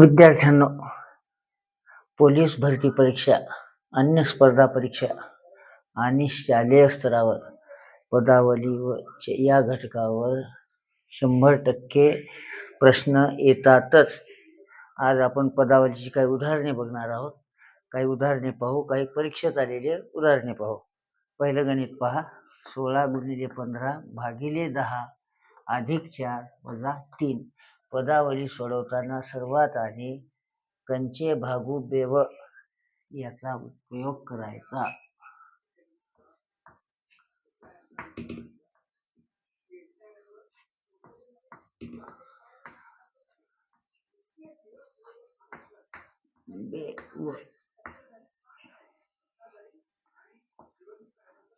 विद्यार्थ्यांनो पोलीस भरती परीक्षा अन्य स्पर्धा परीक्षा आणि शालेय स्तरावर पदावली व चे- या घटकावर शंभर टक्के प्रश्न येतातच. आज आपण पदावलीची काही उदाहरणे बघणार आहोत. काही उदाहरणे पाहू काही परीक्षेत आलेले उदाहरणे पाहू. पहिलं गणित पहा. सोळा गुणिले पंधरा भागिले दहा अधिक चार वजा तीन. पदावली सोडवताना सर्वात आधी कंचे भागू बेव याचा उपयोग करायचा.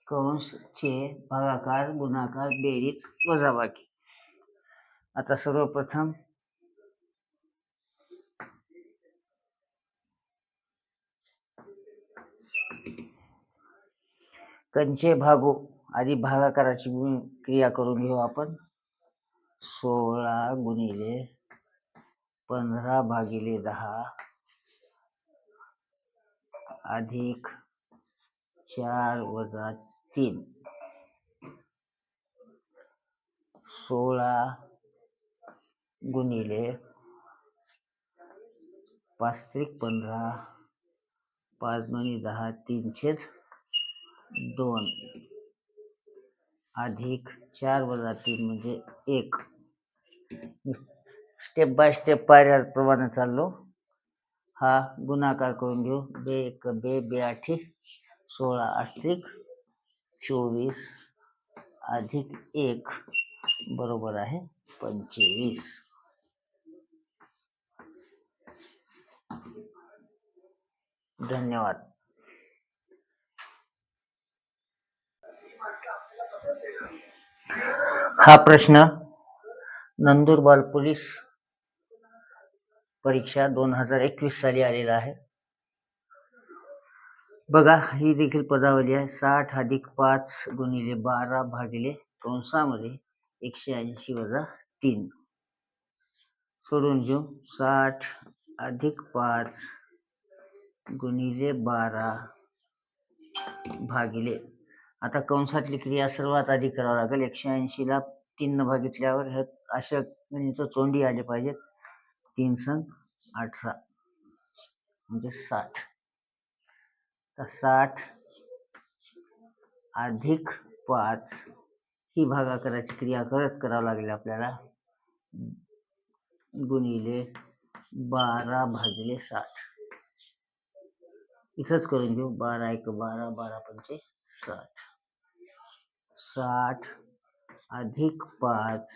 कंस चे भागाकार गुणाकार बेरीज वजाबाकी. आता सर्वप्रथम कंचे भागो आधी भागाकाराची क्रिया करून घेऊ आपण. सोळा गुणिले पंधरा भागिले दहा अधिक चार वजा तीन. सोळा गुणिले पाच त्रिक पंधरा पाच दोन्ही दहा तीन छेद दोन. अधिक चार वजा तीन म्हणजे एक. स्टेप बाय स्टेप पायऱ्याप्रमाणे चाललो. हा गुणाकार करून घेऊ. बे एक बे बे आठी सोळा आठिक चोवीस अधिक एक बरोबर आहे पंचवीस. धन्यवाद. हा प्रश्न नंदुरबार पोलीस परीक्षा दोन हजार एकवीस साली आलेला आहे. बघा ही देखील पदावली आहे. साठ अधिक पाच गुणिले बारा भागिले कंसामध्ये एकशे ऐंशी वजा तीन. सोडून घेऊ. साठ अधिक पाच गुणिले बारा भागिले. आता कंसातली क्रिया सर्वात आधी करावं लागेल. एकशे ऐंशीला तीन न भागितल्यावर हे अशा म्हणजे तो तोंडी आले पाहिजेत. तीन सण अठरा म्हणजे साठ. तर साठ अधिक पाच ही भागाकाराची क्रिया करत करावं लागेल आपल्याला. गुणिले बारा भागिले साठ. इथंच करून घेऊ. बारा एक बारा बारा पंचे साठ. साठ अधिक पाच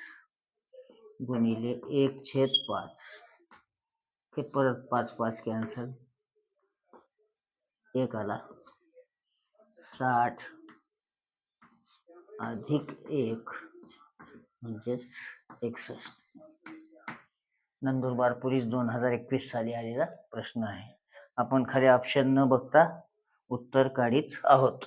गुणिले एक छेद पाच. हे परत पाच पाच कॅन्सल एक आला. साठ अधिक एक म्हणजेच एकसष्ट. नंदुरबार पोलीस दोन हजार एकवीस साली आलेला प्रश्न आहे. आपण खरे ऑप्शन न बघता उत्तर काढीत आहोत.